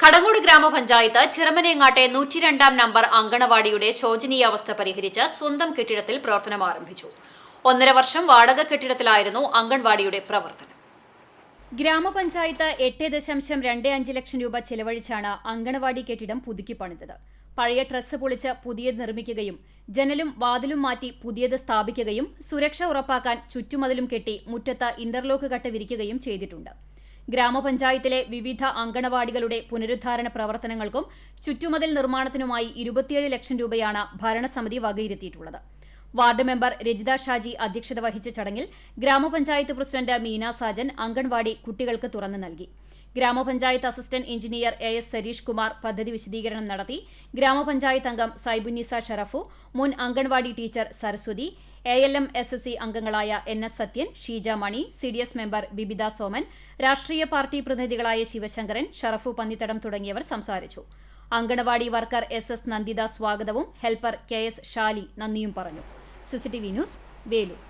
കടങ്ങോട് ഗ്രാമപഞ്ചായത്ത് ചിറമനേങ്ങാട്ടെ നൂറ്റിരണ്ടാം നമ്പർ അങ്കണവാടിയുടെ ശോചനീയാവസ്ഥ പരിഹരിച്ച് സ്വന്തം കെട്ടിടത്തിൽ പ്രവർത്തനം ആരംഭിച്ചു. ഒന്നര വർഷം വാടക കെട്ടിടത്തിലായിരുന്നു അങ്കൺവാടിയുടെ പ്രവർത്തനം. ഗ്രാമപഞ്ചായത്ത് എട്ട് ദശാംശം രണ്ട് അഞ്ച് ലക്ഷം രൂപ ചെലവഴിച്ചാണ് അങ്കണവാടി കെട്ടിടം പുതുക്കി പണിതത്. പഴയ ട്രസ് പൊളിച്ച് പുതിയത് നിർമ്മിക്കുകയും ജനലും വാതിലും മാറ്റി പുതിയത് സ്ഥാപിക്കുകയും സുരക്ഷ ഉറപ്പാക്കാൻ ചുറ്റുമതിലും കെട്ടി മുറ്റത്ത് ഇന്റർലോക്ക് കട്ട് വിരിക്കുകയും ചെയ്തിട്ടുണ്ട്. ഗ്രാമപഞ്ചായത്തിലെ വിവിധ അങ്കണവാടികളുടെ പുനരുദ്ധാരണ പ്രവർത്തനങ്ങൾക്കും ചുറ്റുമതിൽ നിർമ്മാണത്തിനുമായി ഇരുപത്തിയേഴ് ലക്ഷം രൂപയാണ് ഭരണസമിതി വകയിരുത്തിയിട്ടുള്ളത്. വാർഡ് മെമ്പർ രജിത ഷാജി അധ്യക്ഷത വഹിച്ച ചടങ്ങിൽ ഗ്രാമപഞ്ചായത്ത് പ്രസിഡന്റ് മീന സാജൻ അംഗൻവാടി കുട്ടികൾക്ക് തുറന്നു നൽകി. ഗ്രാമപഞ്ചായത്ത് assistant engineer A S Sareesh Kumar പദ്ധതി വിശദീകരണം നടത്തി. ഗ്രാമപഞ്ചായത്ത് അംഗം സൈബുന്നിസ ഷറഫു മുൻ anganwadi teacher Saraswathi A L M S S C അംഗങ്ങളായ N S Sathyan Sheeja Mani C D S member Bibitha Soman രാഷ്ട്രീയ പാർട്ടി പ്രതിനിധികളായ ശിവശങ്കരൻ ഷറഫു പന്നിത്തടം തുടങ്ങിയവർ സംസാരിച്ചു. Anganwadi worker S S Nanditha സ്വാഗതവും ഹെൽപ്പർ കെ എസ് ഷാലി നന്ദിയും പറഞ്ഞു. CCTV news Veloor.